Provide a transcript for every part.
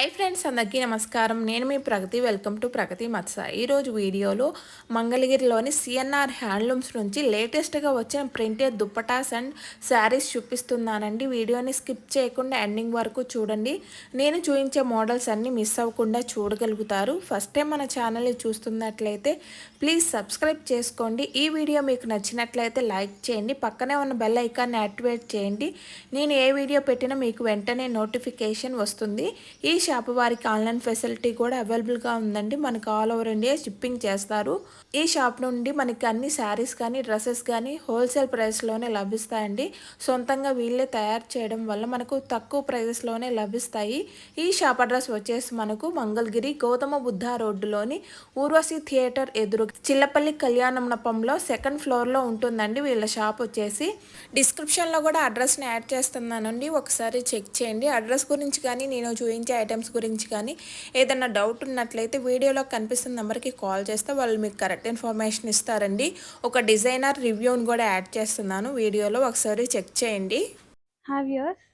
Hi friends అందరికీ నమస్కారం. నేను మీ ప్రగతి. వెల్కమ్ టు ప్రగతి మత్స. ఈరోజు వీడియోలో మంగళగిరిలోని సిఎన్ఆర్ హ్యాండ్లూమ్స్ నుంచి లేటెస్ట్గా వచ్చిన ప్రింటెడ్ దుప్పటాస్ అండ్ శారీస్ చూపిస్తున్నానండి. వీడియోని స్కిప్ చేయకుండా ఎండింగ్ వరకు చూడండి. నేను చూపించే మోడల్స్ అన్నీ మిస్ అవ్వకుండా చూడగలుగుతారు. ఫస్ట్ టైం మన ఛానల్ని చూస్తున్నట్లయితే ప్లీజ్ సబ్స్క్రైబ్ చేసుకోండి. ఈ వీడియో మీకు నచ్చినట్లయితే లైక్ చేయండి. పక్కనే ఉన్న బెల్ ఐకాన్ని యాక్టివేట్ చేయండి. నేను ఏ వీడియో పెట్టినా మీకు వెంటనే నోటిఫికేషన్ వస్తుంది. ఈ షాప్ వారికి ఆన్లైన్ ఫెసిలిటీ కూడా అవైలబుల్గా ఉందండి. మనకు ఆల్ ఓవర్ ఇండియా షిప్పింగ్ చేస్తారు. ఈ షాప్ నుండి మనకి అన్ని శారీస్ కానీ డ్రెస్సెస్ కానీ హోల్సేల్ ప్రైస్లోనే లభిస్తాయండి. సొంతంగా వీళ్ళే తయారు చేయడం వల్ల మనకు తక్కువ ప్రైజెస్లోనే లభిస్తాయి. ఈ షాప్ అడ్రస్ వచ్చేసి మనకు మంగళగిరి గౌతమ బుద్ధ రోడ్డులోని ఊర్వశి థియేటర్ ఎదురు చిల్లపల్లి కళ్యాణ నపంలో సెకండ్ ఫ్లోర్లో ఉంటుందండి వీళ్ళ షాప్ వచ్చేసి. డిస్క్రిప్షన్లో కూడా అడ్రస్ని యాడ్ చేస్తున్నానండి. ఒకసారి చెక్ చేయండి. అడ్రస్ గురించి కానీ నేను చూపించే ఐటమ్స్ గురించి కానీ ఏదైనా డౌట్ ఉన్నట్లయితే వీడియోలో కనిపిస్తున్న నెంబర్కి కాల్ చేస్తే వాళ్ళు మీకు కరెక్ట్ ఇన్ఫర్మేషన్ ఇస్తారండి. ఒక డిజైనర్ రివ్యూని కూడా యాడ్ చేస్తున్నాను. వీడియోలో ఒకసారి చెక్ చేయండి. హ్యావ్ వ్యూయర్స్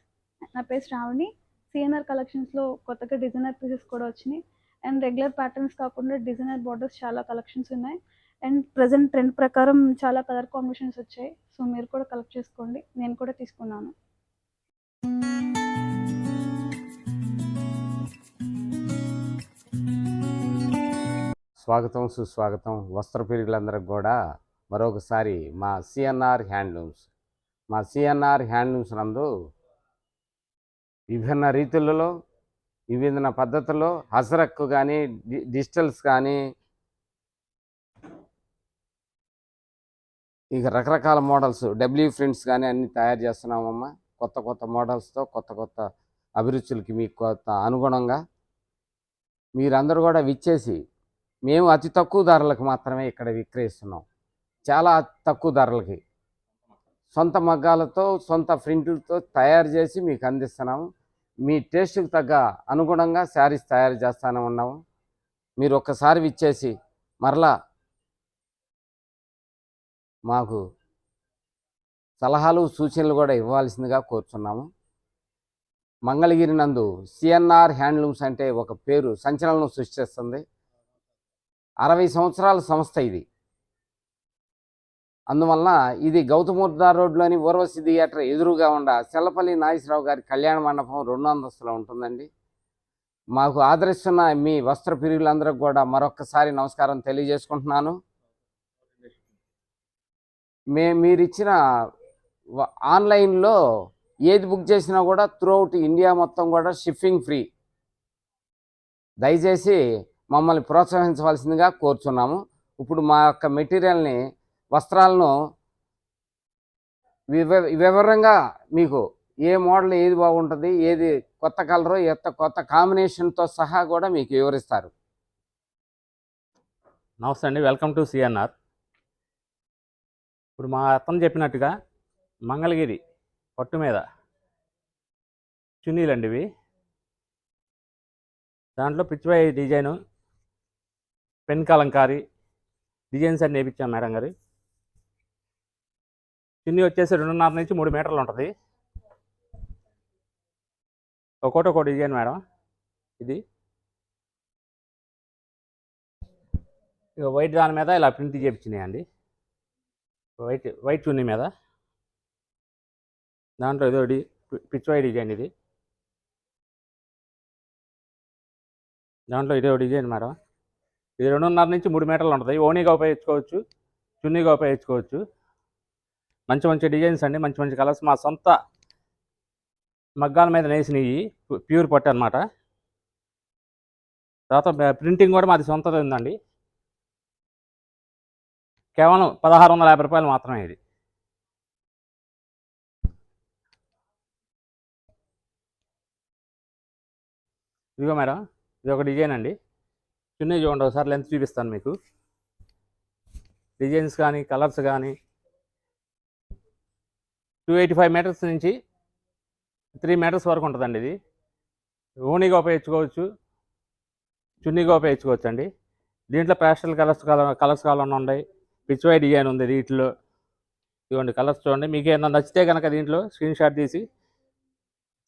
నా పేరు శ్రావణి. సిఎన్ఆర్ కలెక్షన్స్లో కొత్తగా డిజైనర్ పీసెస్ కూడా వచ్చినాయి. అండ్ రెగ్యులర్ ప్యాటర్న్స్ కాకుండా డిజైనర్ బార్డర్స్ చాలా కలెక్షన్స్ ఉన్నాయి. అండ్ ప్రజెంట్ ట్రెండ్ ప్రకారం చాలా కలర్ కాంబినేషన్స్ వచ్చాయి. సో మీరు కూడా కలెక్ట్ చేసుకోండి. నేను కూడా తీసుకున్నాను. స్వాగతం సుస్వాగతం. వస్త్ర పీరుగులందరికి కూడా మరొకసారి మా సిఎన్ఆర్ హ్యాండ్లూమ్స్. మా సిఎన్ఆర్ హ్యాండ్లూమ్స్ నందు విభిన్న రీతులలో విభిన్న పద్ధతుల్లో హసరక్కు కానీ డి డిజిటల్స్ కానీ ఇక రకరకాల మోడల్స్ డబ్ల్యూ ప్రింట్స్ కానీ అన్నీ తయారు చేస్తున్నామమ్మా. కొత్త కొత్త మోడల్స్తో కొత్త కొత్త అభిరుచులకి మీకు కొత్త అనుగుణంగా మీరందరూ కూడా విచ్చేసి మేము అతి తక్కువ ధరలకు మాత్రమే ఇక్కడ విక్రయిస్తున్నాం. చాలా తక్కువ ధరలకి. సొంత మగ్గాలతో సొంత ప్రింట్లతో తయారు చేసి మీకు అందిస్తున్నాము. మీ టేస్ట్కి తగ్గ అనుగుణంగా శారీస్ తయారు చేస్తానే ఉన్నాము. మీరు ఒక్కసారి విచ్చేసి మరలా మాకు సలహాలు సూచనలు కూడా ఇవ్వాల్సిందిగా కోరుచున్నాము. మంగళగిరి నందు సిఎన్ఆర్ హ్యాండ్లూమ్స్ అంటే ఒక పేరు సంచలనం సృష్టిస్తుంది. అరవై సంవత్సరాల సంస్థ ఇది. అందువల్ల ఇది గౌతమూర్ధ రోడ్లోని ఊర్వశి థియేటర్ ఎదురుగా ఉండ సెల్లపల్లి నాగేశ్వరరావు గారి కళ్యాణ మండపం రెండు అంతస్తులో ఉంటుందండి. మాకు ఆదరిస్తున్న మీ వస్త్ర ప్రియులందరికీ కూడా మరొక్కసారి నమస్కారం తెలియజేసుకుంటున్నాను. మే మీరు ఇచ్చిన ఆన్లైన్లో ఏది బుక్ చేసినా కూడా త్రూఅవుట్ ఇండియా మొత్తం కూడా షిప్పింగ్ ఫ్రీ. దయచేసి మమ్మల్ని ప్రోత్సహించవలసిందిగా కోరుచున్నాము. ఇప్పుడు మా యొక్క మెటీరియల్ని వస్త్రాలను వివ వివరంగా మీకు ఏ మోడల్ ఏది బాగుంటుంది ఏది కొత్త కలరు ఎంత కొత్త కాంబినేషన్తో సహా కూడా మీకు వివరిస్తారు. నమస్తే అండి. Welcome to CNR. ఇప్పుడు మా అతను చెప్పినట్టుగా మంగళగిరి పట్టు మీద చున్నీలండి ఇవి. దాంట్లో Pichwai design pen Kalamkari designs అన్ని వేయించాం మేడం గారి. చిన్ని వచ్చేసి రెండున్నర నుంచి మూడు మీటర్లు ఉంటుంది. ఒకటి ఒక డిజైన్ మేడం ఇది. ఇక వైట్ దాని మీద ఇలా ప్రింట్ చేయించినాయండి వైట్ వైట్ చున్నీ మీద. దాంట్లో ఏదో పిచ్ వై డిజైన్ ఇది. దాంట్లో ఇదో డిజైన్ మేడం. ఇది రెండున్నర నుంచి మూడు మీటర్లు ఉంటుంది. ఓనీగా ఉపయోగించుకోవచ్చు చున్నీగా ఉపయోగించుకోవచ్చు మంచి మంచి డిజైన్స్ అండి మంచి మంచి కలర్స్. మా సొంత మగ్గాల మీద నేసినవి ప్యూర్ పట్టు అనమాట తర్వాత ప్రింటింగ్ కూడా మాది సొంతది ఉందండి. కేవలం పదహారు వందల యాభై రూపాయలు మాత్రమే ఇది. ఇదిగో మేడం ఇది ఒక డిజైన్ అండి. చున్నీ చూడండి ఒకసారి లెంత్ చూపిస్తాను మీకు. డిజైన్స్ కానీ కలర్స్ కానీ. టూ ఎయిటీ ఫైవ్ మీటర్స్ నుంచి త్రీ మీటర్స్ వరకు ఉంటుందండి ఇది. ఓనీగా ఉపయోగించుకోవచ్చు. చున్నీగా ఉపయోగించుకోవచ్చు అండి దీంట్లో ప్యాస్టల్ కలర్స్ కలర్స్ కావాలన్నా ఉన్నాయి. పిచ్వై డిజైన్ ఉంది వీటిలో. ఇవ్వండి కలర్స్ చూడండి. మీకు ఏమన్నా నచ్చితే కనుక దీంట్లో స్క్రీన్ షాట్ తీసి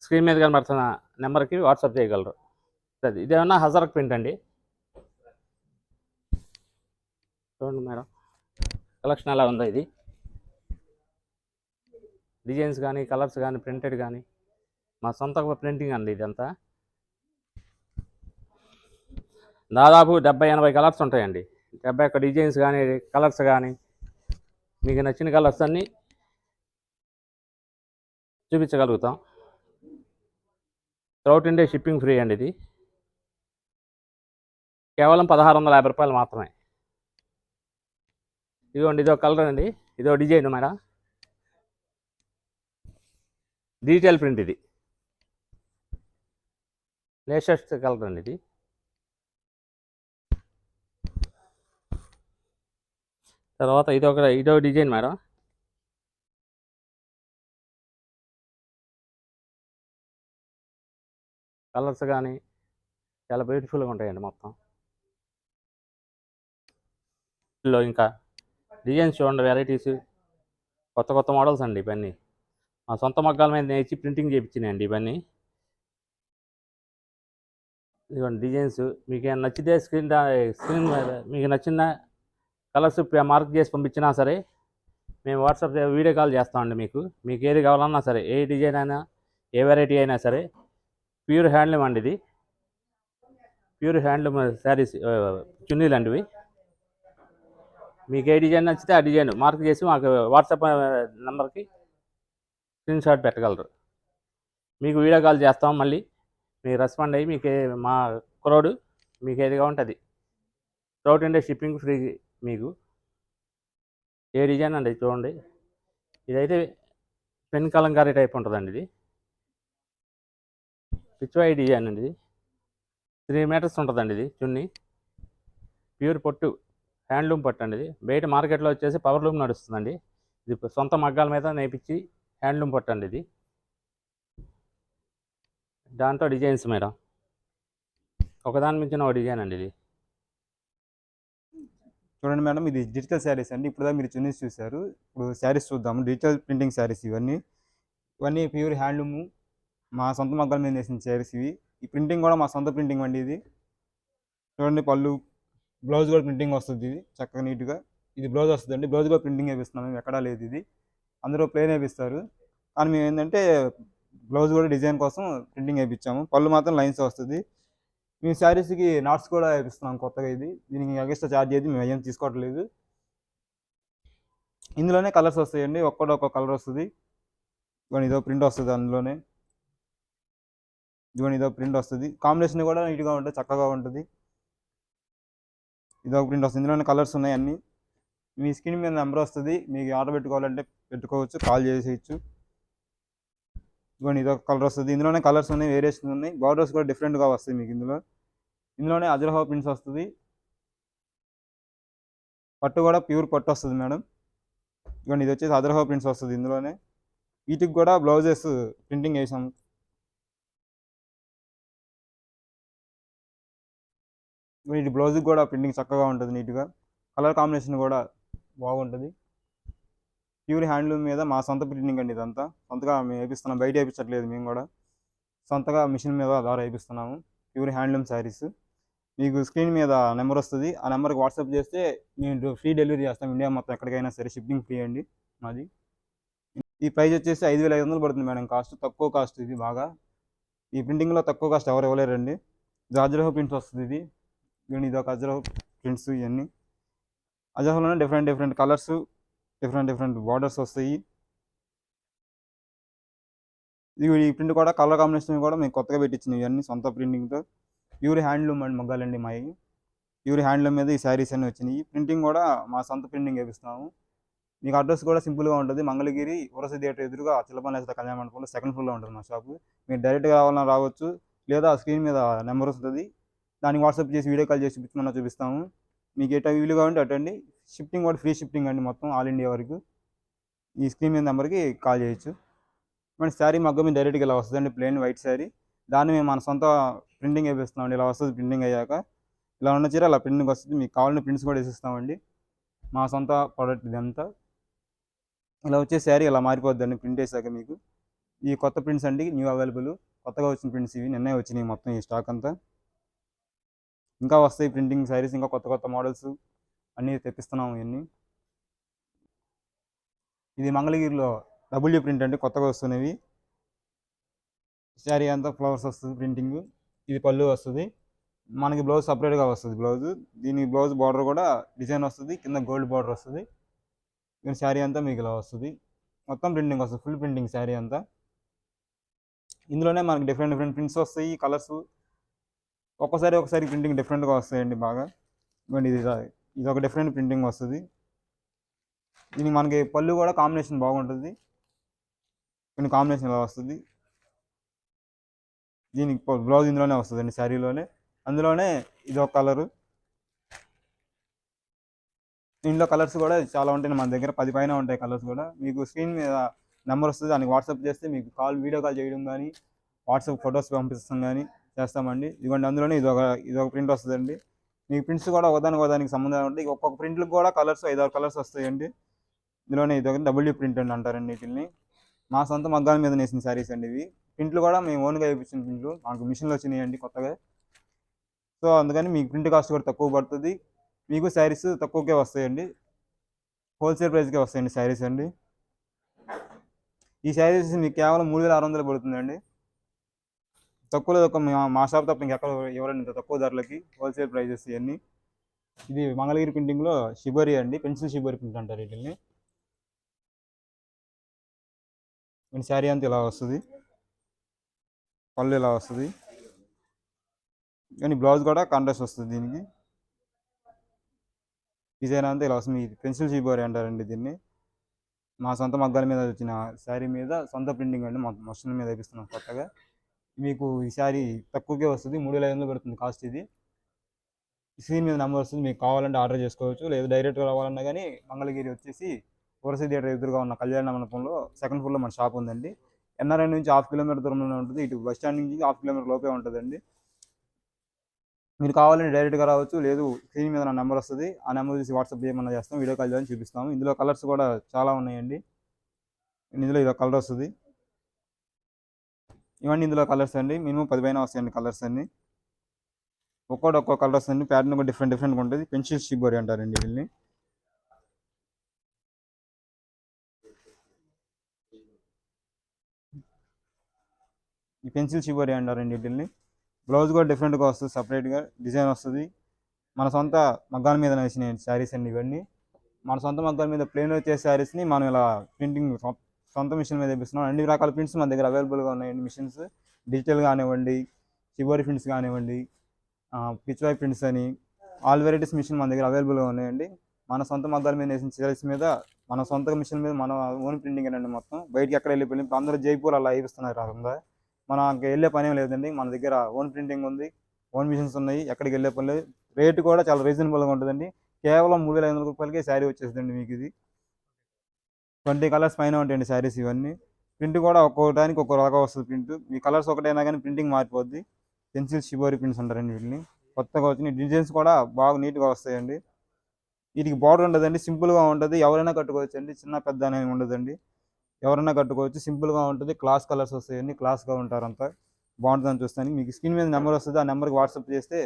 స్క్రీన్ మీద కనబడుతున్న నెంబర్కి వాట్సాప్ చేయగలరు. అది ఇదేమన్నా హజరక్ ప్రింట్ అండి. చూడండి మేడం. కలెక్షన్ ఎలా ఉందో ఇది. డిజైన్స్ కానీ కలర్స్ కానీ ప్రింటెడ్ కానీ మా సొంత ప్రింటింగ్ అండి ఇదంతా. దాదాపు డెబ్బై ఎనభై కలర్స్ ఉంటాయండి. డెబ్బై ఒక్క డిజైన్స్ కానీ కలర్స్ కానీ మీకు నచ్చిన కలర్స్ అన్నీ చూపించగలుగుతాం. త్రౌట్ ఇండియా షిప్పింగ్ ఫ్రీ అండి ఇది. కేవలం పదహారు వందల యాభై రూపాయలు మాత్రమే. ఇదిగోండి ఇదో కలర్ అండి. ఇదో డిజైన్ మేడం డీటెయిల్ ప్రింట్ ఇది. లేటెస్ట్ కలర్ అండి ఇది. తర్వాత ఇది ఒక ఇదో డిజైన్ మేడం కలర్స్ కానీ చాలా బ్యూటిఫుల్గా ఉంటాయండి మొత్తం. ఇంకా. డిజైన్స్ చూడండి వెరైటీస్ కొత్త కొత్త మోడల్స్ అండి ఇవన్నీ. మా సొంత మగ్గాల మీద నేర్చి ప్రింటింగ్ చేయించినాయండి ఇవన్నీ. ఇదిగోండి డిజైన్స్ మీకు ఏమైనా నచ్చితే స్క్రీన్ స్క్రీన్ మీకు నచ్చిన కలర్స్ మార్క్ చేసి పంపించినా సరే మేము వాట్సాప్ వీడియో కాల్ చేస్తామండి మీకు. మీకు ఏది కావాలన్నా సరే ఏ డిజైన్ అయినా ఏ వెరైటీ అయినా సరే ప్యూర్ హ్యాండ్లూమ్ అండి ఇది. ప్యూర్ హ్యాండ్లూమ్ శారీస్ చున్నీలు అండి ఇవి. మీకు ఏ డిజైన్ నచ్చితే ఆ డిజైన్ మార్క్ చేసి మాకు వాట్సాప్ నెంబర్కి స్క్రీన్ షాట్ పెట్టగలరు. మీకు వీడియో కాల్ చేస్తాం మళ్ళీ. మీరు రెస్పాండ్ అయ్యి మీకు మా కురోడు మీకు ఏదిగా ఉంటుంది. అది త్రౌట్ ఇండియా షిప్పింగ్ ఫ్రీ మీకు. ఏ డిజైన్ అండి చూడండి. ఇదైతే పెన్ కలంకారీ టైప్ ఉంటుందండి ఇది. పిచ్వాయి డిజైన్ అండి ఇది. త్రీ మీటర్స్ ఉంటుందండి ఇది చున్నీ. ప్యూర్ పొట్టు. హ్యాండ్లూమ్ పట్టు అండి ఇది. బయట మార్కెట్లో వచ్చేసి పవర్ లూమ్ నడుస్తుందండి. ఇది సొంత మగ్గాల మీద నేపించి హ్యాండ్లూమ్ పట్టు అండి ఇది. దాంట్లో డిజైన్స్ మేడం. ఒకదాని మించిన ఒక డిజైన్ అండి ఇది. చూడండి మేడం ఇది డిజిటల్ శారీస్ అండి. ఇప్పుడు మీరు చున్నీస్ చూశారు. ఇప్పుడు శారీస్ చూద్దాము. డిజిటల్ ప్రింటింగ్ శారీస్ ఇవన్నీ. ఇవన్నీ ప్యూర్ హ్యాండ్లూము. మా సొంత మగ్గాల మీద చేసిన శారీస్ ఇవి. ఈ ప్రింటింగ్ కూడా మా సొంత ప్రింటింగ్ అండి ఇది. చూడండి పళ్ళు బ్లౌజ్ కూడా ప్రింటింగ్ వస్తుంది ఇది చక్కగా నీట్గా. ఇది బ్లౌజ్ వస్తుంది అండి బ్లౌజ్ కూడా ప్రింటింగ్ వేపిస్తున్నాం మేము. ఎక్కడా లేదు ఇది. అందరూ ప్లేన్ వేపిస్తారు. కానీ మేము ఏంటంటే బ్లౌజ్ కూడా డిజైన్ కోసం ప్రింటింగ్ వేయించాము పళ్ళు మాత్రం లైన్స్ వస్తుంది. మేము శారీస్కి నాట్స్ కూడా వేపిస్తున్నాం కొత్తగా ఇది. దీనికి ఎక్స్ట్రా ఛార్జ్ అయితే మేము ఏం తీసుకోవట్లేదు. ఇందులోనే కలర్స్ వస్తాయండి. ఒక్కటి ఒక్క కలర్ వస్తుంది. ఇవన్నీ ఇదో ప్రింట్ వస్తుంది అందులోనే. ఇవన్నీ ఇదో ప్రింట్ వస్తుంది. కాంబినేషన్ కూడా నీట్గా ఉంటుంది చక్కగా ఉంటుంది. ఇదో ప్రింట్ వస్తుంది. ఇందులోనే కలర్స్ ఉన్నాయి అన్నీ. మీ స్క్రీన్ మీద నెంబర్ వస్తుంది. మీకు ఆర్డర్ పెట్టుకోవాలంటే పెట్టుకోవచ్చు. కాల్ చేసేయచ్చు. ఇదిగోండి ఇదొక కలర్ వస్తుంది. ఇందులోనే కలర్స్ ఉన్నాయి వేరియేషన్స్ ఉన్నాయి. బార్డర్స్ కూడా డిఫరెంట్గా వస్తాయి మీకు ఇందులో. ఇందులోనే అజరహా ప్రింట్స్ వస్తుంది. పట్టు కూడా ప్యూర్ పట్టు వస్తుంది మేడం. ఇదిగోండి ఇది వచ్చేసి అజరహా ప్రింట్స్ వస్తుంది ఇందులోనే. వీటికి కూడా బ్లౌజెస్ ప్రింటింగ్ వేసాం వీటి బ్లౌజ్కి కూడా ప్రింటింగ్ చక్కగా ఉంటుంది నీట్గా. కలర్ కాంబినేషన్ కూడా బాగుంటుంది. ప్యూర్ హ్యాండ్లూమ్ మీద మా సొంత ప్రింటింగ్ అండి ఇదంతా. సొంతగా మేము వేపిస్తున్నాం. బయట వేయించట్లేదు మేము కూడా. సొంతగా మిషన్ మీద ద్వారా వేపిస్తున్నాము. Pure handloom saris. మీకు స్క్రీన్ మీద నెంబర్ వస్తుంది. ఆ నెంబర్కి వాట్సాప్ చేస్తే మేము ఫ్రీ డెలివరీ చేస్తాం. ఇండియా మొత్తం ఎక్కడికైనా సరే షిప్పింగ్ ఫ్రీ అండి మాది. ఈ ప్రైస్ వచ్చేసి ఐదు వేల ఐదు వందలు పడుతుంది మేడం. కాస్ట్ తక్కువ కాస్ట్ ఇది బాగా. ఈ ప్రింటింగ్లో తక్కువ కాస్ట్ ఎవరు ఇవ్వలేరండి. ఇది ప్రింట్స్ వస్తుంది ఇది. దీని ఇది ఒక ప్రింట్స్ ఇవన్నీ. అజ్రహోలోనే different different colours different different borders వస్తాయి. ఇది ఈ ప్రింట్ కూడా కలర్ కాంబినేషన్ కూడా మేము కొత్తగా పెట్టించినవి ఇవన్నీ సొంత ప్రింటింగ్తో ప్యూర్ హ్యాండ్లూమ్ అండ్ మగ్గాలండి మావి ప్యూర్ హ్యాండ్లూమ్ మీద ఈ శారీస్ అన్నీ వచ్చినాయి. ప్రింటింగ్ కూడా మా సొంత ప్రింటింగ్ వేపిస్తున్నాము మీకు అడ్రస్ కూడా సింపుల్గా ఉంటుంది. మంగళగిరి ఉరస థియేటర్ ఎదురుగా చిలపనేస్త కళ్యాణ మండపంలో సెకండ్ ఫ్లోర్లో ఉంటుంది మా షాపు మీరు డైరెక్ట్గా కావాలన్నా రావచ్చు. లేదా స్క్రీన్ మీద నెంబర్ వస్తుంది. దానికి వాట్సాప్ చేసి వీడియో కాల్ చేసి చూపించమన్నా చూపిస్తాము. మీకు ఎట వీలు కావాలంటే అటండి. షిఫ్టింగ్ కూడా ఫ్రీ షిఫ్టింగ్ అండి మొత్తం ఆల్ ఇండియా వరకు. ఈ స్క్రీన్ మీద నెంబర్కి కాల్ చేయొచ్చు. మన శారీ మగ్గ మీద డైరెక్ట్గా ఇలా వస్తుందండి ప్లెయిన్ వైట్ శారీ. దాన్ని మేము మన సొంత ప్రింటింగ్ వేపిస్తామండి ఇలా వస్తుంది ప్రింటింగ్ అయ్యాక. ఇలా ఉన్న చీర అలా ప్రింటింగ్ వస్తుంది. మీకు కావాలని ప్రింట్స్ కూడా వేసిస్తామండి. మా సొంత ప్రోడక్ట్ ఇదంతా. ఇలా వచ్చే శారీ ఇలా మారిపోద్దండి ప్రింట్ వేసాక మీకు. ఈ కొత్త ప్రింట్స్ అండి న్యూ అవైలబుల్. కొత్తగా వచ్చిన ప్రింట్స్ ఇవి. నిన్నే వచ్చినాయి మొత్తం ఈ స్టాక్ అంతా. ఇంకా వస్తాయి ప్రింటింగ్ శారీస్ ఇంకా కొత్త కొత్త మోడల్స్ అన్నీ తెప్పిస్తున్నాము ఇవన్నీ. ఇది మంగళగిరిలో డబ్ల్యూ ప్రింట్ అంటే కొత్తగా వస్తున్నవి. శారీ అంతా ఫ్లవర్స్ వస్తుంది ప్రింటింగ్. ఇది పళ్ళు వస్తుంది. మనకి బ్లౌజ్ సపరేట్గా వస్తుంది బ్లౌజ్. దీని బ్లౌజ్ బార్డర్ కూడా డిజైన్ వస్తుంది. కింద గోల్డ్ బార్డర్ వస్తుంది. దీని శారీ అంతా మీకు ఇలా వస్తుంది. మొత్తం ప్రింటింగ్ వస్తుంది. ఫుల్ ప్రింటింగ్ శారీ అంతా. ఇందులోనే మనకి డిఫరెంట్ డిఫరెంట్ ప్రింట్స్ వస్తాయి. కలర్స్ ఒక్కసారి ఒకసారి ప్రింటింగ్ డిఫరెంట్గా వస్తాయండి బాగా. ఇవ్వండి ఇది ఇది ఒక డిఫరెంట్ ప్రింటింగ్ వస్తుంది. దీనికి మనకి పళ్ళు కూడా కాంబినేషన్ బాగుంటుంది. కొన్ని కాంబినేషన్ ఇలా వస్తుంది? దీనికి బ్లౌజ్ ఇందులోనే వస్తుందండి శారీలోనే. అందులోనే ఇది ఒక కలరు దీంట్లో కలర్స్ కూడా చాలా ఉంటాయి. మన దగ్గర పది పైన ఉంటాయి కలర్స్ కూడా. మీకు స్క్రీన్ మీద నెంబర్ వస్తుంది. దానికి వాట్సాప్ చేస్తే మీకు కాల్ వీడియో కాల్ చేయడం కానీ వాట్సాప్ ఫొటోస్ పంపిస్తాం కానీ చేస్తామండి. ఇదిగోండి అందులోనే ఇది ఒక ఇది ఒక ప్రింట్ వస్తుందండి. మీకు ప్రింట్స్ కూడా ఒకదానికి ఒకదానికి సంబంధం ఉంటాయి ఒక్కొక్క ప్రింట్లకు కూడా కలర్స్ ఐదారు కలర్స్ వస్తాయండి. ఇందులోనే ఇది ఒక డబ్ల్యూ ప్రింట్ అండి అంటారండి వీటిని మా సొంత మగ్గాల మీద నేసిన శారీస్ అండి ఇవి. ప్రింట్లు కూడా మేము ఓన్గా వేయించిన ప్రింట్లు. మాకు మిషన్లు వచ్చినాయండి కొత్తగా. సో అందుకని మీకు ప్రింట్ కాస్ట్ కూడా తక్కువ పడుతుంది. మీకు శారీస్ తక్కువకే వస్తాయండి. హోల్సేల్ ప్రైస్కే వస్తాయండి శారీస్ అండి. ఈ శారీస్ మీకు కేవలం మూడు వేల ఆరు వందలు పడుతుందండి. తక్కువలో తక్కువ మా- మా షాప్ తప్ప ఇంకెక్కడ ఎవరండి ఇంత తక్కువ ధరలకి హోల్సేల్ ప్రైజెస్ ఇవన్నీ. ఇది మంగళగిరి ప్రింటింగ్లో షిబరి అండి. పెన్సిల్ షిబరి ప్రింట్ అంటారు వీటిని ఈ శారీ అంతా ఇలా వస్తుంది. పళ్ళు ఇలా వస్తుంది. కానీ బ్లౌజ్ కూడా కాంట్రాస్ట్ వస్తుంది దీనికి. డిజైన్ అంతా ఇలా వస్తుంది. ఇది పెన్సిల్ షిబరి అంటారండి దీన్ని. మా సొంత మగ్గాల మీద వచ్చిన శారీ మీద సొంత ప్రింటింగ్ అండి. మా మషిన్ మీద వేపిస్తున్నాం కొత్తగా. మీకు ఈ శారీ తక్కువకే వస్తుంది. మూడు వేల ఐదు వందలు పడుతుంది కాస్ట్ ఇది. స్క్రీన్ మీద నెంబర్ వస్తుంది. మీకు కావాలంటే ఆర్డర్ చేసుకోవచ్చు. లేదా డైరెక్ట్గా రావాలన్నా కానీ మంగళగిరి వచ్చేసి ఓరసీ థియేటర్ ఎదురుగా ఉన్న కళ్యాణ మండపంలో సెకండ్ ఫ్లోర్లో మన షాప్ ఉందండి. ఎన్ఆర్ఐ నుంచి హాఫ్ కిలోమీటర్ దూరంలోనే ఉంటుంది. ఇటు బస్ స్టాండ్ నుంచి హాఫ్ కిలోమీటర్ లోపే ఉంటుందండి. మీరు కావాలంటే డైరెక్ట్గా రావచ్చు. లేదు స్క్రీన్ మీద నా నెంబర్ వస్తుంది. ఆ నెంబర్ చూసి వాట్సాప్ చేయమన్నా చేస్తాం. వీడియో కాల్ చేయని చూపిస్తాము. ఇందులో కలర్స్ కూడా చాలా ఉన్నాయండి. ఇందులో ఇది కలర్ వస్తుంది. ఇవన్నీ ఇందులో కలర్స్ అండి. మినిమం పది పైన వస్తాయండి కలర్స్ అన్ని. ఒక్కోటి ఒక్కో కలర్స్ అండి. ప్యాటర్న్ కూడా డిఫరెంట్ డిఫరెంట్గా ఉంటుంది. పెన్సిల్ షిబోరి అంటారండి వీళ్ళని. ఈ పెన్సిల్ షిబోరి అంటారండి వీటిని బ్లౌజ్ కూడా డిఫరెంట్గా వస్తుంది సపరేట్గా డిజైన్ వస్తుంది. మన సొంత మగ్గాల మీద వేసిన శారీస్ అండి ఇవన్నీ. మన సొంత మగ్గాల మీద ప్లేన్ వచ్చే శారీస్ని మనం ఇలా ప్రింటింగ్ సొంత మిషన్ మీద తెప్పిస్తున్నాం. అన్ని రకాల ప్రింట్స్ మన దగ్గర అవైలబుల్గా ఉన్నాయండి మిషన్స్ డిజిటల్ కానివ్వండి చివరి ప్రింట్స్ కానివ్వండి పిచ్వాయ్ ప్రింట్స్ అని ఆల్ వెరైటీస్ మిషన్ మన దగ్గర అవైలబుల్గా ఉన్నాయండి. మన సొంత మద్దాల మీద వేసిన శారీస్ మీద మన సొంత మిషన్ మీద మన ఓన్ ప్రింటింగ్ అండి మొత్తం. బయటికి ఎక్కడ వెళ్ళిపోయి అందరూ జైపూర్ అలా వేయిస్తున్నారు రాకుండా మనకి వెళ్ళే పని ఏం లేదండి. మన దగ్గర ఓన్ ప్రింటింగ్ ఉంది ఓన్ మిషన్స్ ఉన్నాయి. ఎక్కడికి వెళ్ళే పని లేదు. రేటు కూడా చాలా రీజనబుల్గా ఉంటుందండి. కేవలం మూడు వేల ఐదు వందల రూపాయలకే శారీ వచ్చేస్తుందండి మీకు ఇది. ట్వంటీ కలర్స్ పైన ఉంటాయండి శారీస్ ఇవన్నీ. ప్రింట్ కూడా ఒక్కొక్కటానికి ఒక్కో రకంగా వస్తుంది ప్రింట్. మీ కలర్స్ ఒకటైనా కానీ ప్రింటింగ్ మారిపోద్ది. పెన్సిల్ షిబోరి ప్రింట్స్ అంటారండి వీటిని. కొత్తగా వచ్చిన డిజైన్స్ కూడా బాగా నీట్గా వస్తాయండి. వీటికి బార్డర్ ఉండదండి సింపుల్గా ఉంటుంది. ఎవరైనా కట్టుకోవచ్చు అండి చిన్న పెద్ద అనేది ఉండదండి. ఎవరైనా కట్టుకోవచ్చు సింపుల్గా ఉంటుంది. క్లాస్ కలర్స్ వస్తాయండి క్లాస్గా ఉంటారంతా బాగుంటుందని చూస్తాను. మీకు స్క్రీన్ మీద నెంబర్ వస్తుంది ఆ నెంబర్కి వాట్సాప్ చేస్తే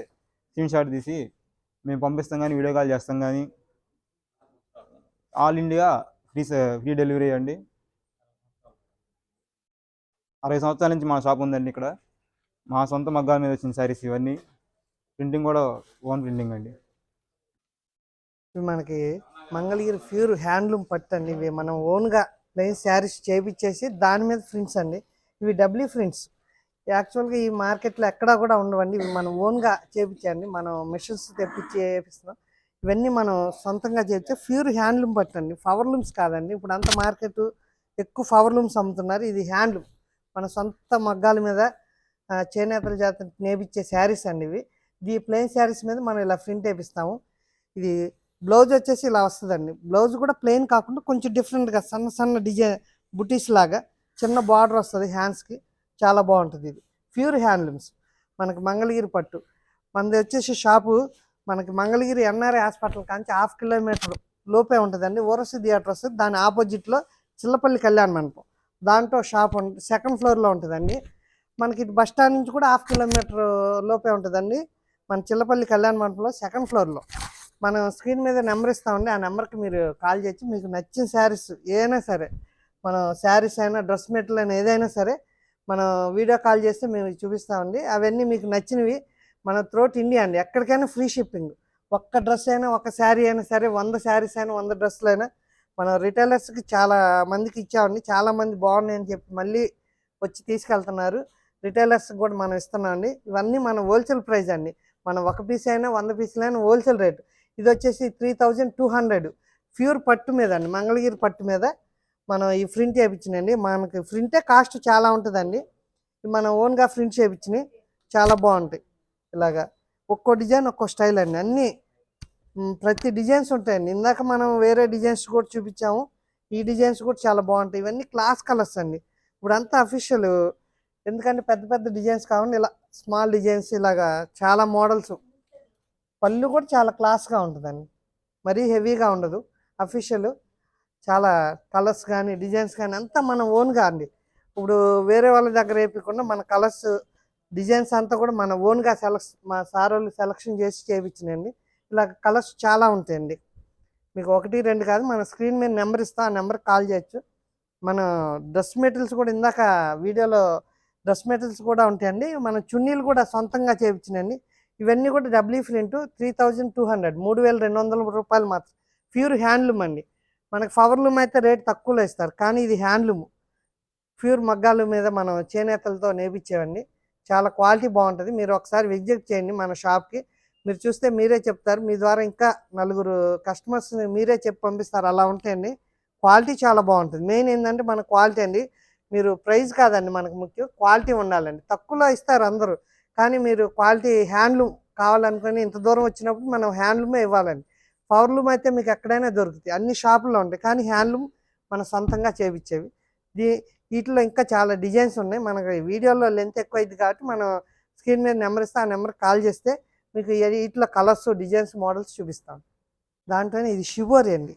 స్క్రీన్ షాట్ తీసి మేము పంపిస్తాం కానీ వీడియో కాల్ చేస్తాం కానీ. All India free free delivery అండి. అరవై సంవత్సరాల నుంచి మా షాప్ ఉందండి ఇక్కడ. మా సొంత మగ్గాల మీద వచ్చిన శారీస్ ఇవన్నీ. ప్రింటింగ్ కూడా ఓన్ ప్రింటింగ్ అండి. మనకి మంగళగిరి ప్యూర్ హ్యాండ్లూమ్ పట్టు అండి. ఇవి మనం ఓన్గా ప్లెయిన్ శారీస్ చేపించేసి దాని మీద ప్రింట్స్ అండి. ఇవి డబ్ల్యూ ప్రింట్స్. యాక్చువల్గా ఈ మార్కెట్లో ఎక్కడా కూడా ఉండవండి. ఇవి మనం ఓన్గా చేపించండి మనం మిషన్స్ తెప్పించి చేపిస్తున్నాం ఇవన్నీ మనం సొంతంగా చేస్తే ప్యూర్ హ్యాండ్లూమ్ పట్టు అండి పవర్ లూమ్స్ కాదండి. ఇప్పుడు అంత మార్కెట్ ఎక్కువ పవర్ లూమ్స్ అమ్ముతున్నారు. ఇది హ్యాండ్లూమ్. మన సొంత మగ్గాల మీద చేనేతల జాతర నేపిచ్చే శారీస్ అండి ఇవి. ఈ ప్లెయిన్ శారీస్ మీద మనం ఇలా ప్రింట్ వేపిస్తాము. ఇది బ్లౌజ్ వచ్చేసి ఇలా వస్తుందండి. బ్లౌజ్ కూడా ప్లెయిన్ కాకుండా కొంచెం డిఫరెంట్గా సన్న సన్న డిజైన్ బుటీస్ లాగా చిన్న బార్డర్ వస్తుంది హ్యాండ్స్కి. చాలా బాగుంటుంది ఇది. Pure handlooms. మనకి మంగళగిరి పట్టు. మనది వచ్చేసి షాపు మనకి మంగళగిరి ఎన్ఆర్ఐ హాస్పిటల్ కాంచి హాఫ్ కిలోమీటర్ లోపే ఉంటుందండి. ఓరసి థియేటర్ వస్తుంది. దాని ఆపోజిట్లో చిల్లపల్లి కళ్యాణ మండపం. దాంట్లో షాప్ ఉంటుంది సెకండ్ ఫ్లోర్లో ఉంటుందండి. మనకి ఇటు బస్ స్టాండ్ నుంచి కూడా హాఫ్ కిలోమీటర్ లోపే ఉంటుందండి. మన చిల్లపల్లి కళ్యాణ మండపంలో సెకండ్ ఫ్లోర్లో మనం స్క్రీన్ మీద నెంబర్ ఇస్తామండి. ఆ నెంబర్కి మీరు కాల్ చేసి మీకు నచ్చిన శారీస్ ఏదైనా సరే మనం శారీస్ అయినా డ్రెస్ మెటీరియల్ అయినా ఏదైనా సరే మనం వీడియో కాల్ చేస్తే మేము చూపిస్తామండి. అవన్నీ మీకు నచ్చినవి మన త్రోట్ ఇండియా అండి. ఎక్కడికైనా ఫ్రీ షిప్పింగ్ ఒక్క డ్రెస్ అయినా ఒక శారీ అయినా సరే వంద శారీస్ అయినా వంద డ్రెస్సులు అయినా మనం రిటైలర్స్కి చాలా మందికి ఇచ్చామండి. చాలా మంది అని చెప్పి మళ్ళీ వచ్చి తీసుకెళ్తున్నారు. రిటైలర్స్కి కూడా మనం ఇస్తున్నామండి. ఇవన్నీ మన హోల్సేల్ ప్రైస్ అండి. మనం ఒక పీస్ అయినా వంద పీసులు అయినా హోల్సేల్ రేట్ ఇది వచ్చేసి three thousand two hundred pure పట్టు మీద అండి. మంగళగిరి పట్టు మీద మనం ఈ ప్రింట్ చేయించినండి మనకి ప్రింటే కాస్ట్ చాలా ఉంటుందండి. మనం ఓన్గా ప్రింట్ చేయించినాయి చాలా బాగుంటాయి. ఇలాగా ఒక్కో డిజైన్ ఒక్కో స్టైల్ అండి. అన్నీ ప్రతి డిజైన్స్ ఉంటాయండి. ఇందాక మనం వేరే డిజైన్స్ కూడా చూపించాము. ఈ డిజైన్స్ కూడా చాలా బాగుంటాయి. ఇవన్నీ క్లాస్ కలర్స్ అండి. ఇప్పుడు అంతా అఫీషియల్. ఎందుకంటే పెద్ద పెద్ద డిజైన్స్ కాకుండా ఇలా స్మాల్ డిజైన్స్ ఇలాగా చాలా మోడల్స్. పళ్ళు కూడా చాలా క్లాస్గా ఉంటుందండి. మరీ హెవీగా ఉండదు. అఫీషియల్. చాలా కలర్స్ కానీ డిజైన్స్ కానీ అంతా మన ఓన్గా అండి. ఇప్పుడు వేరే వాళ్ళ దగ్గర వేయకుండా మన కలర్స్ డిజైన్స్ అంతా కూడా మన ఓన్గా సెలెక్ట్ మా సార్ వాళ్ళు సెలెక్షన్ చేసి చేయించినండి ఇలా కలర్స్ చాలా ఉంటాయండి. మీకు ఒకటి రెండు కాదు మన స్క్రీన్ మీద నెంబర్ ఇస్తాం ఆ నెంబర్కి కాల్ చేయొచ్చు. మన డ్రెస్ మెటీరియల్స్ కూడా ఇందాక వీడియోలో డ్రెస్ మెటీరియల్స్ కూడా ఉంటాయండి. మన చున్నీలు కూడా సొంతంగా చేయించినండి ఇవన్నీ కూడా W print three thousand two hundred మూడు వేల రెండు వందల రూపాయలు మాత్రం. ప్యూర్ హ్యాండ్లూమ్ అండి. మనకి పవర్లూమ్ అయితే రేట్ తక్కువలో ఇస్తారు కానీ ఇది హ్యాండ్లూమ్. ప్యూర్ మగ్గాల మీద మనం చేనేతలతో నేపించేవండి. చాలా క్వాలిటీ బాగుంటుంది. మీరు ఒకసారి విజిట్ చేయండి మన షాప్కి. మీరు చూస్తే మీరే చెప్తారు. మీ ద్వారా ఇంకా నలుగురు కస్టమర్స్ మీరే చెప్పి పంపిస్తారు. అలా ఉంటాయండి క్వాలిటీ చాలా బాగుంటుంది. మెయిన్ ఏంటంటే మన క్వాలిటీ అండి. మీరు ప్రైస్ కాదండి మనకు ముఖ్యం. క్వాలిటీ ఉండాలండి. తక్కువలో ఇస్తారు అందరూ. కానీ మీరు క్వాలిటీ హ్యాండ్లూమ్ కావాలనుకుని ఇంత దూరం వచ్చినప్పుడు మనం హ్యాండ్లూమే ఇవ్వాలండి. పవర్లూమ్ అయితే మీకు ఎక్కడైనా దొరుకుతాయి. అన్ని షాపుల్లో ఉంటాయి. కానీ హ్యాండ్లూమ్ మన సొంతంగా చేపించేవి. దీ వీటిలో ఇంకా చాలా డిజైన్స్ ఉన్నాయి. మనకి వీడియోలో లెంత్ ఎక్కువ అయింది కాబట్టి మనం స్క్రీన్ మీద నెంబర్ ఇస్తే ఆ నెంబర్ కాల్ చేస్తే మీకు వీటిలో కలర్స్ డిజైన్స్ మోడల్స్ చూపిస్తాం. దాంట్లోనే ఇది షిబోరి అండి.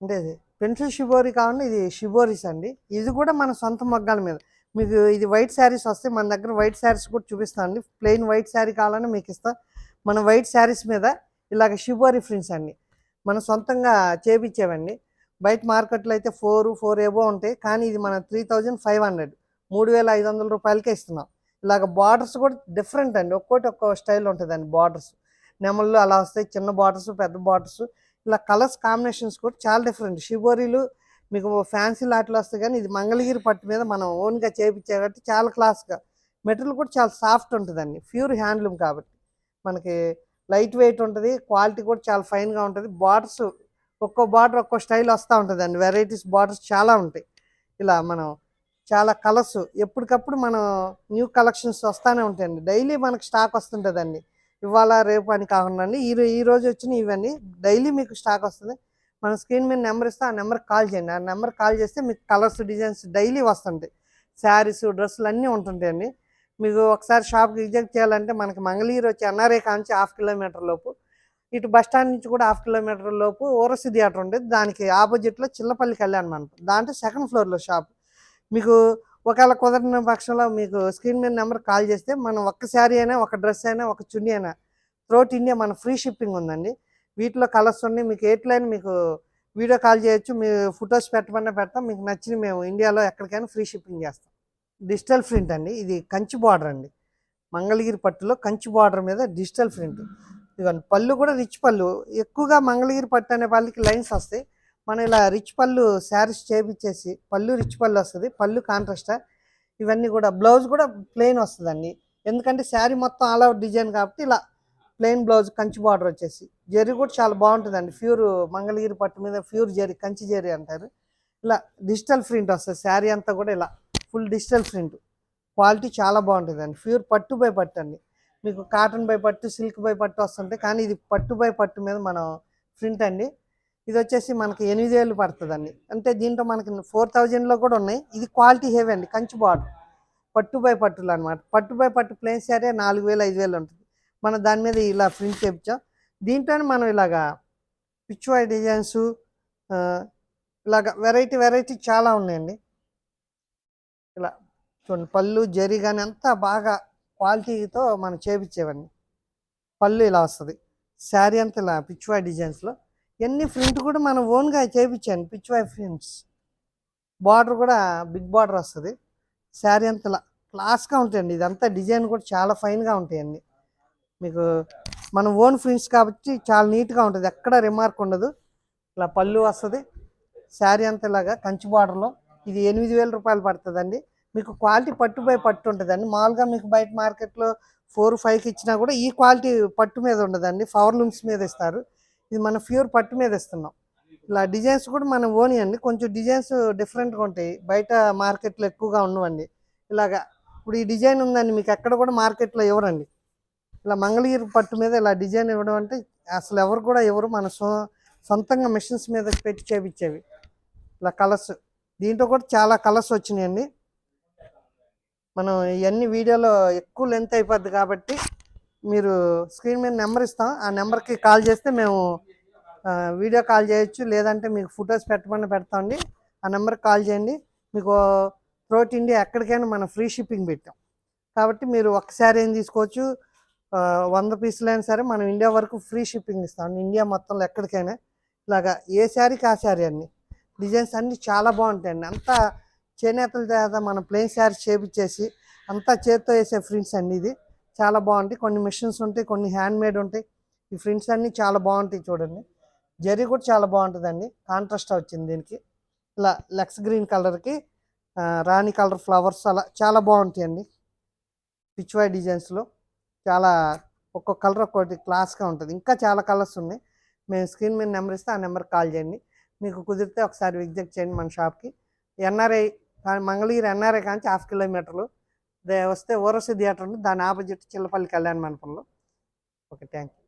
అంటే పెన్సిల్ షిబోరి కాకుండా ఇది షిబోరిస్ అండి. ఇది కూడా మన సొంత మగ్గాల మీద. మీకు ఇది వైట్ శారీస్ వస్తే మన దగ్గర వైట్ శారీస్ కూడా చూపిస్తాం అండి. ప్లెయిన్ వైట్ శారీ కావాలని మీకు ఇస్తా. మన వైట్ శారీస్ మీద ఇలాగ షిబోరి ప్రింట్స్ అండి. మనం సొంతంగా చేపించేవండి బయట మార్కెట్లో అయితే ఫోర్ ఫోర్ ఏబో ఉంటాయి. కానీ ఇది మన త్రీ థౌజండ్ ఫైవ్ హండ్రెడ్. మూడు వేల ఐదు వందల రూపాయలకే ఇస్తున్నాం. ఇలాగ బార్డర్స్ కూడా డిఫరెంట్ అండి. ఒక్కోటి ఒక్కో స్టైల్ ఉంటుందండి బార్డర్స్ నెమళ్ళు అలా వస్తాయి. చిన్న బార్డర్స్ పెద్ద బార్డర్స్ ఇలా కలర్స్ కాంబినేషన్స్ కూడా చాలా డిఫరెంట్ షిబోరీలు మీకు ఫ్యాన్సీ లాట్లు వస్తాయి కానీ ఇది మంగళగిరి పట్టు మీద మనం ఓన్గా చేపించే కాబట్టి చాలా క్లాస్గా మెటీరియల్ కూడా చాలా సాఫ్ట్ ఉంటుందండి. ప్యూర్ హ్యాండ్లూమ్ కాబట్టి. మనకి లైట్ వెయిట్ ఉంటుంది. క్వాలిటీ కూడా చాలా ఫైన్గా ఉంటుంది. బార్డర్స్ ఒక్కో బార్డర్ ఒక్కో స్టైల్ వస్తూ ఉంటుందండి. వెరైటీస్ బార్డర్స్ చాలా ఉంటాయి. ఇలా మనం చాలా కలర్స్ ఎప్పటికప్పుడు మనం న్యూ కలెక్షన్స్ వస్తూనే ఉంటాయండి. డైలీ మనకు స్టాక్ వస్తుంటుందండి. ఇవాళ రేపు అని కాకుండా అండి ఈ ఈ రోజు వచ్చిన ఇవన్నీ డైలీ మీకు స్టాక్ వస్తుంది. మన స్క్రీన్ మీద నెంబర్ ఇస్తే ఆ నెంబర్కి కాల్ చేయండి. ఆ నెంబర్ కాల్ చేస్తే మీకు కలర్స్ డిజైన్స్ డైలీ వస్తుంటాయి. శారీస్ డ్రెస్సులు అన్నీ ఉంటుంటాయండి. మీకు ఒకసారి షాప్కి విజిట్ చేయాలంటే మనకి మంగళగిరి వచ్చి ఎన్ఆర్ఏ కాంచి హాఫ్ కిలోమీటర్ లోపు ఇటు బస్ స్టాండ్ నుంచి కూడా హాఫ్ కిలోమీటర్ లోపు ఓరసి థియేటర్ ఉండేది దానికి ఆపోజిట్లో చిల్లపల్లి కళ్యాణ్ మండపం దాంట్లో సెకండ్ ఫ్లోర్లో షాప్. మీకు ఒకవేళ కుదరని పక్షంలో మీకు స్క్రీన్ మీద నెంబర్ కాల్ చేస్తే మనం ఒక్క శారీ అయినా ఒక డ్రెస్ అయినా ఒక చున్నీ అయినా త్రోట్ ఇండియా మన ఫ్రీ షిప్పింగ్ ఉందండి. వీటిలో కలర్స్ ఉన్నాయి. మీకు ఎట్లయినా మీకు వీడియో కాల్ చేయొచ్చు. మీ ఫొటోస్ పెట్టమన్నా పెడతాం. మీకు నచ్చిన మేము ఇండియాలో ఎక్కడికైనా ఫ్రీ షిప్పింగ్ చేస్తాం. డిజిటల్ ప్రింట్ అండి. ఇది కంచి బార్డర్ అండి. మంగళగిరి పట్టులో కంచి బార్డర్ మీద డిజిటల్ ప్రింట్. ఇదిగోండి పళ్ళు కూడా రిచ్ పళ్ళు. ఎక్కువగా మంగళగిరి పట్టు అనే వాళ్ళకి లైన్స్ వస్తాయి. మనం ఇలా రిచ్ పళ్ళు శారీస్ చేపించేసి పళ్ళు రిచ్ పళ్ళు వస్తుంది పళ్ళు కాంట్రాస్టా? ఇవన్నీ కూడా బ్లౌజ్ కూడా ప్లెయిన్ వస్తుందండి ఎందుకంటే శారీ మొత్తం ఆల్ అవుట్ డిజైన్ కాబట్టి ఇలా ప్లెయిన్ బ్లౌజ్ కంచి బార్డర్ వచ్చేసి. జరీ కూడా చాలా బాగుంటుందండి. ప్యూర్ మంగళగిరి పట్టు మీద ప్యూర్ జరీ కంచి జరీ అంటారు. ఇలా డిజిటల్ ప్రింట్ వస్తుంది శారీ అంతా కూడా ఇలా ఫుల్ డిజిటల్ ప్రింట్. క్వాలిటీ చాలా బాగుంటుందండి. ప్యూర్ పట్టు బై పట్టు అండి మీకు కాటన్ బై పట్టు సిల్క్ బై పట్టు వస్తుంటాయి. కానీ ఇది పట్టు బై పట్టు మీద మనం ప్రింట్ అండి. ఇది వచ్చేసి మనకి ఎనిమిది వేలు పడుతుందండి అంటే దీంట్లో మనకి ఫోర్ థౌజండ్లో కూడా ఉన్నాయి. ఇది క్వాలిటీ హెవీ అండి. కంచి బార్డర్ పట్టు బై పట్టులు అనమాట పట్టు బై పట్టు ప్లేన్ శారీ నాలుగు వేలు ఐదు వేలు ఉంటుంది. మనం దాని మీద ఇలా ప్రింట్ చేయించాం. దీంట్లోనే మనం ఇలాగా పిచ్వాయ్ డిజైన్స్ ఇలాగ వెరైటీ వెరైటీ చాలా ఉన్నాయండి. ఇలా చూడండి. పళ్ళు జరీ కానీ అంతా బాగా క్వాలిటీతో మనం చేపించేవన్నీ. పళ్ళు ఇలా వస్తుంది. శారీ అంతా ఇలా పిచ్వాయ్ డిజైన్స్లో. ఎన్ని ప్రింట్ కూడా మనం ఓన్గా చేయించాను పిచ్వాయ్ ప్రింట్స్. బార్డర్ కూడా బిగ్ బార్డర్ వస్తుంది. శారీ అంతా ఇలా క్లాస్గా ఉంటాయండి. ఇదంతా డిజైన్ కూడా చాలా ఫైన్గా ఉంటాయండి. మీకు మన ఓన్ ప్రింట్స్ కాబట్టి చాలా నీట్గా ఉంటుంది. ఎక్కడ రిమార్క్ ఉండదు. ఇలా పళ్ళు వస్తుంది. శారీ అంతలాగా ఇలాగా కంచి బార్డర్లో. ఇది ఎనిమిది వేల రూపాయలు పడుతుందండి. మీకు క్వాలిటీ పట్టు బై పట్టు ఉంటుందండి. మామూలుగా మీకు బయట మార్కెట్లో ఫోర్ ఫైవ్కి ఇచ్చినా కూడా ఈ క్వాలిటీ పట్టు మీద ఉండదండి. పవర్ లూమ్స్ మీద ఇస్తారు. ఇది మన ప్యూర్ పట్టు మీద ఇస్తున్నాం. ఇలా డిజైన్స్ కూడా మనం ఓని అండి కొంచెం డిజైన్స్ డిఫరెంట్గా ఉంటాయి. బయట మార్కెట్లో ఎక్కువగా ఉండవండి ఇలాగా ఇప్పుడు ఈ డిజైన్ ఉందండి. మీకు ఎక్కడ కూడా మార్కెట్లో ఇవ్వరండి. ఇలా మంగళగిరి పట్టు మీద ఇలా డిజైన్ ఇవ్వడం అంటే అసలు ఎవరు కూడా ఎవరు మన సొంతంగా మిషన్స్ మీద పెట్టి చేపించేవి. ఇలా కలర్స్. దీంట్లో కూడా చాలా కలర్స్ వచ్చినాయండి. మనం ఇవన్నీ వీడియోలో ఎక్కువ లెంత్ అయిపోద్ది కాబట్టి మీరు స్క్రీన్ మీద నెంబర్ ఇస్తాం. ఆ నెంబర్కి కాల్ చేస్తే మేము వీడియో కాల్ చేయొచ్చు. లేదంటే మీకు ఫొటోస్ పెట్టమని పెడతామండి ఆ నెంబర్కి కాల్ చేయండి. మీకు త్రోట్ ఇండియా ఎక్కడికైనా మనం ఫ్రీ షిప్పింగ్ పెట్టాం. కాబట్టి మీరు ఒక్కసారి ఏం తీసుకోవచ్చు. వంద పీసులైనా సరే మనం ఇండియా వరకు ఫ్రీ షిప్పింగ్ ఇస్తాం. ఇండియా మొత్తంలో ఎక్కడికైనా. ఇలాగా ఏ శారీకి ఆ శారీ అన్ని డిజైన్స్ అన్నీ చాలా బాగుంటాయండి. అంతా చేనేతల చేత మనం ప్లెయిన్ శారీ చేపించేసి అంతా చేత్తో వేసే ఫ్రింట్స్ అండి ఇది. చాలా బాగుంటాయి. కొన్ని మిషన్స్ ఉంటాయి కొన్ని హ్యాండ్ మేడ్ ఉంటాయి. ఈ ఫ్రింట్స్ అన్నీ చాలా బాగుంటాయి చూడండి. జరీ కూడా చాలా బాగుంటుందండి. కాంట్రాస్ట్ వచ్చింది దీనికి. ఇలా లెక్స్ గ్రీన్ కలర్కి రాణి కలర్ ఫ్లవర్స్ అలా చాలా బాగుంటాయండి. పిచ్వాయ్ డిజైన్స్లో చాలా ఒక్కొక్క కలర్ ఒక్కొక్కటి క్లాస్గా ఉంటుంది. ఇంకా చాలా కలర్స్ ఉన్నాయి. మేము స్క్రీన్ మీద నెంబర్ ఇస్తే ఆ నెంబర్కి కాల్ చేయండి. మీకు కుదిరితే ఒకసారి విజిట్ చేయండి మన షాప్కి ఎన్ఆర్ఐ మంగళగిరి ఎన్ఆర్ఐ కాంచి హాఫ్ కిలోమీటర్లు. దే- వస్తే ఓరసి థియేటర్ ఉంది. దాని ఆపోజిట్ చిల్లపల్లి కళ్యాణ మండపంలో. Okay thank you